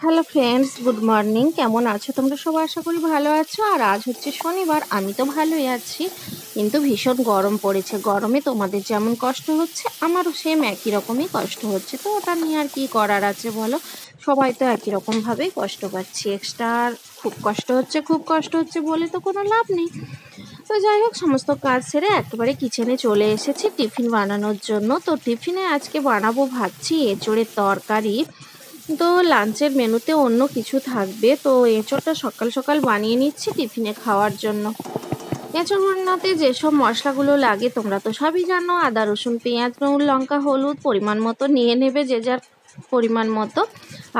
Hello friends good morning কেমন আছো? তোমরা সবাই আশা করি ভালো আছো। আর আজ হচ্ছে শনিবার, আমি তো ভালোই আছি, কিন্তু ভীষণ গরম পড়েছে। গরমে তোমাদের যেমন কষ্ট হচ্ছে, আমারও সেম একই রকমই কষ্ট হচ্ছে। তো ওটা নিয়ে আর কি করার আছে বলো? সবাই তো একই রকমভাবেই কষ্ট পাচ্ছি। এক্সট্রা খুব কষ্ট হচ্ছে, খুব কষ্ট হচ্ছে বলে তো কোনো লাভ নেই। তো যাই হোক, সমস্ত কাজ সেরে একেবারে কিচেনে চলে এসেছি, টিফিন বানানোর জন্য। তো টিফিনে আজকে বানাবো ভাবছি এঁচড়ের তরকারি। তো লাঞ্চের মেনুতে অন্য কিছু থাকবে, তো এঁচড়টা সকাল সকাল বানিয়ে নিচ্ছি টিফিনে খাওয়ার জন্য। এঁচড় রান্নাতে যেসব মশলাগুলো লাগে তোমরা তো সবই জানো, আদা, রসুন, পেঁয়াজ, নুন, লঙ্কা, হলুদ পরিমাণ মতো, নিয়ে নেবে যে যার পরিমাণ মতো।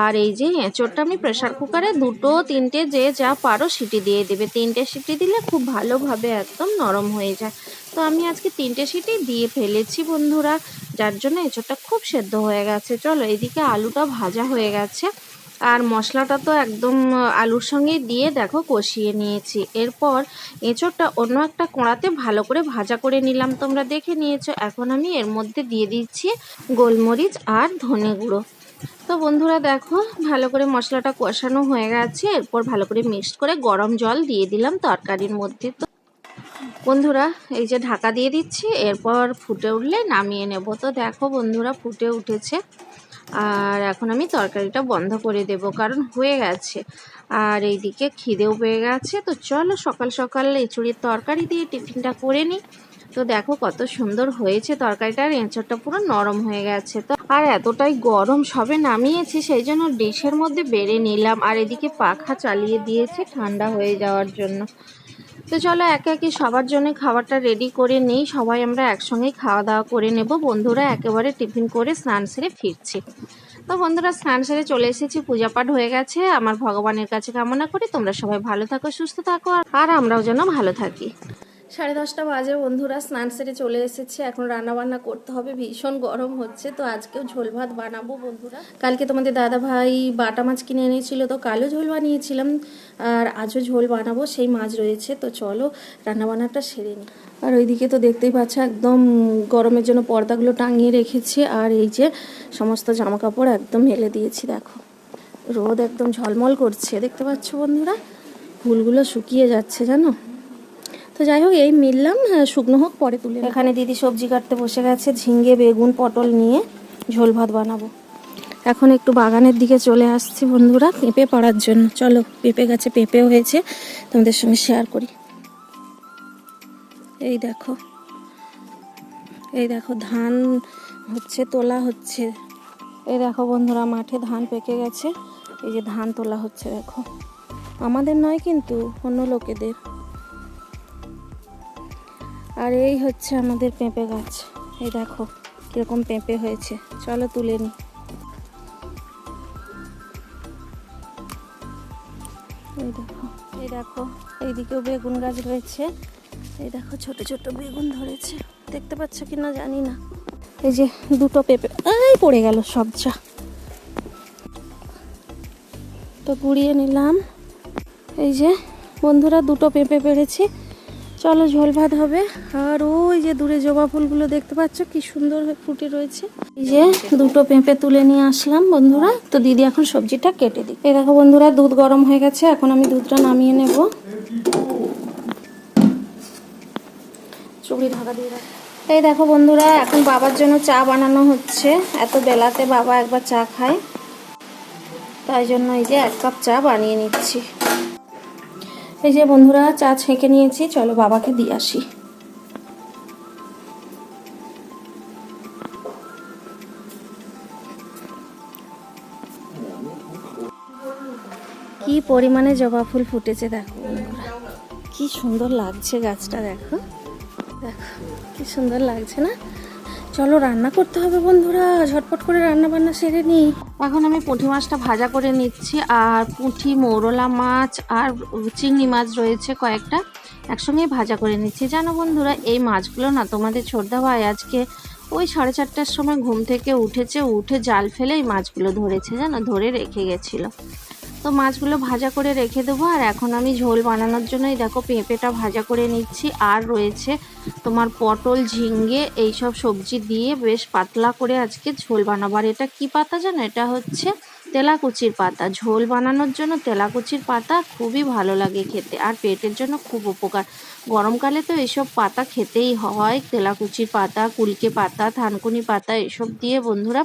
আর এই যে এঁচড়টা আমি প্রেশার কুকারে দুটো, তিনটে যে যা পারো সিটি দিয়ে দেবে। তিনটে সিটি দিলে খুব ভালোভাবে একদম নরম হয়ে যায়। তো আমি আজকে তিনটে সিটি দিয়ে ফেলেছি বন্ধুরা, যার জন্য এঁচড়টা খুব সেদ্ধ হয়ে গেছে। চলো এদিকে আলুটা ভাজা হয়ে গেছে। আর মশলাটা তো একদম আলুর সঙ্গে দিয়ে দেখো কষিয়ে নিয়েছি। এরপর এঁচড়টা অন্য একটা কোঁড়াতে ভালো করে ভাজা করে নিলাম। তোমরা দেখে নিয়েছো। এখন আমি এর মধ্যে দিয়ে দিচ্ছি গোলমরিচ আর ধনে গুঁড়ো। তো বন্ধুরা দেখো, ভালো করে মশলাটা কষানো হয়ে গেছে। এরপর ভালো করে মিক্সড করে গরম জল দিয়ে দিলাম তরকারির মধ্যে। তো বন্ধুরা, এই যে ঢাকা দিয়ে দিচ্ছি, এরপর ফুটে উঠলে নামিয়ে নেব। তো দেখো বন্ধুরা, ফুটে উঠেছে। আর এখন আমি তরকারিটা বন্ধ করে দেব, কারণ হয়ে গেছে। আর এইদিকে খিদেও পেয়ে গেছে। তো চলো সকাল সকাল এঁচুড়ির তরকারি দিয়ে টিফিনটা করে নিই। তো দেখো কত সুন্দর হয়েছে তরকারিটা আর এঁচড়টা পুরো নরম হয়ে গেছে তো। আর এতটাই গরম সবে নামিয়েছি, সেই জন্য ডিশের মধ্যে বেড়ে নিলাম। আর এদিকে পাখা চালিয়ে দিয়েছে ঠান্ডা হয়ে যাওয়ার জন্য। তো চলো একে একে সবার জন্য খাবারটা রেডি করে নেই। সবাই আমরা একসঙ্গেই খাওয়া দাওয়া করে নেব। বন্ধুরা একেবারে টিফিন করে স্নান সেরে ফিরছি। তো বন্ধুরা স্নান সেরে চলে এসেছি। পূজা পাঠ হয়ে গেছে। আমার ভগবানের কাছে কামনা করি তোমরা সবাই ভালো থাকো, সুস্থ থাকো, আর আমরাও যেন ভালো থাকি। সাড়ে দশটা বাজে, বন্ধুরা স্নান সেরে চলে এসেছে। এখন রান্না বান্না করতে হবে, ভীষণ গরম হচ্ছে, তো আজকেও ঝোল ভাত বানাবো বন্ধুরা। কালকে তোমাদের দাদা ভাই বাটা মাছ কিনে এনেছিল, তো কালো ঝোল বানিয়েছিলাম, আর আজও ঝোল বানাবো, সেই মাছ রয়েছে, তো চলো রান্না বান্নাটা সেরে নিই। আর ওইদিকে তো দেখতেই পাচ্ছ, একদম গরমের জন্য পর্দাগুলো টাঙিয়ে রেখেছি, আর এই যে সমস্ত জামা কাপড় একদম মেলে দিয়েছি, দেখো। রোদ একদম ঝলমল করছে, দেখতে পাচ্ছ বন্ধুরা? ফুলগুলো শুকিয়ে যাচ্ছে, জানো? তো যাই হোক এই মিললাম। হ্যাঁ, শুকনো হোক পরে তুলে এখানে দিদি সবজি কাটতে বসে গেছে ঝিঙ্গে বেগুন পটল নিয়ে ঝোল ভাত বানাবো। এখন একটু বাগানের দিকে চলে আসছি বন্ধুরা পেঁপে পাড়ার জন্য। চলো পেঁপে গাছে পেঁপেও হয়েছে তোমাদের সঙ্গে শেয়ার করি। এই দেখো এই দেখো ধান হচ্ছে তোলা হচ্ছে। এই দেখো বন্ধুরা মাঠে ধান পেকে গেছে। এই যে ধান তোলা হচ্ছে দেখো। আমাদের নয় কিন্তু অন্য লোকেদের। আর এই হচ্ছে আমাদের পেঁপে গাছ। এই দেখো, কীরকম পেঁপে হয়েছে। চলো তুলে নি। এই দেখো এই দেখো, এইদিকেও বেগুন গাছ রয়েছে। এই দেখো, ছোট ছোট বেগুন ধরেছে। দেখতে পাচ্ছ কি না জানি না। এই যে দুটো পেঁপে, এই পড়ে গেল সব যা তো কুড়িয়ে নিলাম। এই যে বন্ধুরা, দুটো পেঁপে পেরেছি। চলো ঝোল ভাত হবে। আর ওই যে দূরে জবা ফুলগুলো দেখতে পাচ্ছ, কি সুন্দর ফুটে রয়েছে। এই যে দুটো পেঁপে তুলে নিয়ে আসলাম বন্ধুরা। তো দিদি এখন সবজিটা কেটে দিই এই দেখো বন্ধুরা, দুধ গরম হয়ে গেছে, এখন আমি দুধটা নামিয়ে নেব। চুড়ি ঢাকা দিয়ে রাখ। এই দেখো বন্ধুরা, এখন বাবার জন্য চা বানানো হচ্ছে। এত বেলাতে বাবা একবার চা খায়। তাই জন্য এই যে এক কাপ চা বানিয়ে নিচ্ছি। এই যে বন্ধুরা, চা ছেঁকে নিয়েছি, চলো বাবাকে দিয়ে আসি। কি পরিমাণে জবা ফুল ফুটেছে দেখো কি সুন্দর লাগছে গাছটা, দেখো। দেখো, কি সুন্দর লাগছে না? চলো রান্না করতে হবে বন্ধুরা, ঝটপট করে রান্না বান্না সেরে নিই এখন আমি পুঁটি মাছটা ভাজা করে নিচ্ছি, আর পুঁটি, মৌরলা মাছ আর চিংড়ি মাছ রয়েছে কয়েকটা একসঙ্গে ভাজা করে নিচ্ছি। জানো বন্ধুরা, এই মাছগুলো না তোমাদের ছোটদা ভাই আজকে ওই সাড়ে চারটার সময় ঘুম থেকে উঠেছে, উঠে জাল ফেলে এই মাছগুলো ধরেছে, জানো? ধরে রেখে গেছিল। তো মাছগুলো ভাজা করে রেখে দেবো। আর এখন আমি ঝোল বানানোর জন্যই দেখো পেঁপেটা ভাজা করে নিচ্ছি। আর রয়েছে তোমার পটল ঝিঙ্গে এইসব সবজি দিয়ে বেশ পাতলা করে আজকে ঝোল বানাবো। আর এটা কী পাতা জানো? এটা হচ্ছে তেলাকুচির পাতা। ঝোল বানানোর জন্য তেলাকুচির পাতা খুবই ভালো লাগে খেতে। আর পেটের জন্য খুব উপকার। গরমকালে তো এসব পাতা খেতেই হয়। তেলাকুচির পাতা, কুলকে পাতা, থানকুনি পাতা, এসব দিয়ে বন্ধুরা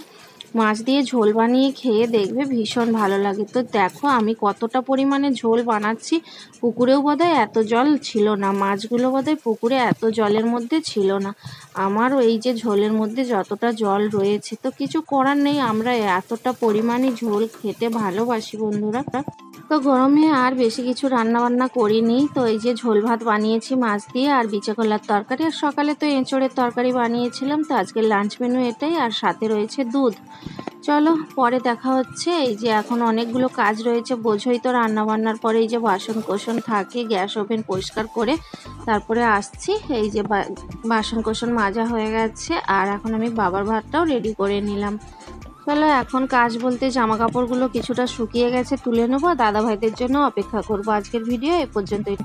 মাছ দিয়ে ঝোল বানিয়ে খেয়ে দেখবে ভীষণ ভালো লাগে। তো দেখো আমি কতটা পরিমাণে ঝোল বানাচ্ছি। পুকুরেও বোধহয় এত জল ছিল না। মাছগুলো বোধহয় পুকুরে এত জলের মধ্যে ছিল না। আমারও এই যে ঝোলের মধ্যে যতটা জল রয়েছে, তো কিছু করার নেই। আমরা এতটা পরিমাণে ঝোল খেতে ভালোবাসি বন্ধুরা। তো গরমে আর বেশি কিছু রান্না বান্না করিনি। তো এই যে ঝোল ভাত বানিয়েছি মাছ দিয়ে আর বিচে কলার তরকারি। আর সকালে তো এঁচড়ের তরকারি বানিয়েছিলাম। তো আজকে লাঞ্চ মেনু এটাই। আর সাথে রয়েছে দুধ। চলো, পরে দেখা হচ্ছে। এই যে এখন অনেকগুলো কাজ রয়েছে, বোঝোই তো রান্নাবান্নার পরে এই যে বাসন কোসন থাকে, গ্যাস ওভেন পরিষ্কার করে তারপরে আসছি। এই যে বাসন কোসন মাজা হয়ে গেছে আর এখন আমি বাবার ভাতটাও রেডি করে নিলাম। চলো, এখন কাজ বলতে জামা কাপড়গুলো কিছুটা শুকিয়ে গেছে তুলে নেব। দাদা ভাইদের জন্য অপেক্ষা করব আজকের ভিডিও এ পর্যন্তই।